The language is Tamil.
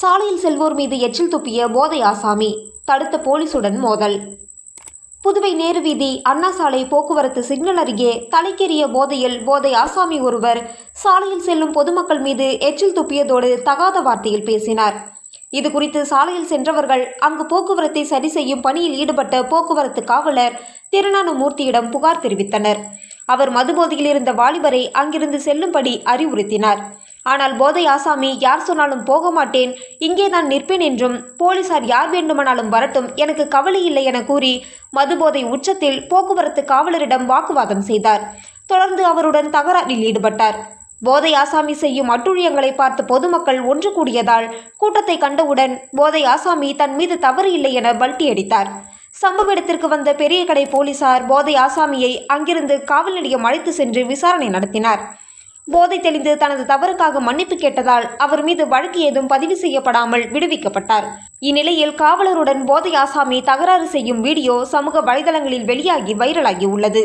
சாலையில் செல்வோர் மீது எச்சில் துப்பிய போதை ஆசாமி தடுத்த போலீசுடன் மோதல். புதுவை நேரு வீதி அண்ணா சாலை போக்குவரத்து சிக்னல் அருகே தலைக்கெறிய போதையில் போதை ஆசாமி ஒருவர் சாலையில் செல்லும் பொதுமக்கள் மீது எச்சில் துப்பியதோடு தகாத வார்த்தையில் பேசினார். இது குறித்து சாலையில் சென்றவர்கள் அங்கு போக்குவரத்தை சரி செய்யும் பணியில் ஈடுபட்ட போக்குவரத்து காவலர் திருநானமூர்த்தியிடம் புகார் தெரிவித்தனர். அவர் மதுபோதையில் இருந்த வாலிபரை அங்கிருந்து செல்லும்படி அறிவுறுத்தினார். ஆனால் போதை ஆசாமி யார் சொன்னாலும் போக மாட்டேன். இங்கே நான் நிற்பேன் என்றும் போலீசார் யார் வேண்டுமானாலும் வரட்டும் எனக்கு கவலை இல்லை என கூறி மதுபோதை உச்சத்தில் போக்குவரத்து காவலரிடம் வாக்குவாதம் செய்தார். தொடர்ந்து அவருடன் தகராறில் ஈடுபட்டார். போதை ஆசாமி செய்யும் அட்டுழியங்களை பார்த்து பொதுமக்கள் ஒன்று கூடியதால் கூட்டத்தை கண்டவுடன் போதை ஆசாமி தன் மீது தவறு இல்லை என பல்டி அடித்தார். சம்பவ இடத்திற்கு வந்த பெரிய கடை போலீசார் போதை ஆசாமியை அங்கிருந்து காவல் நிலையம் அழைத்து சென்று விசாரணை நடத்தினார். போதை தெளிந்து தனது தவறுக்காக மன்னிப்பு கேட்டதால் அவர் மீது வழக்கு ஏதும் பதிவு செய்யப்படாமல் விடுவிக்கப்பட்டார். இந்நிலையில் காவலருடன் போதை ஆசாமி தகராறு செய்யும் வீடியோ சமூக வலைதளங்களில் வெளியாகி வைரலாகி உள்ளது.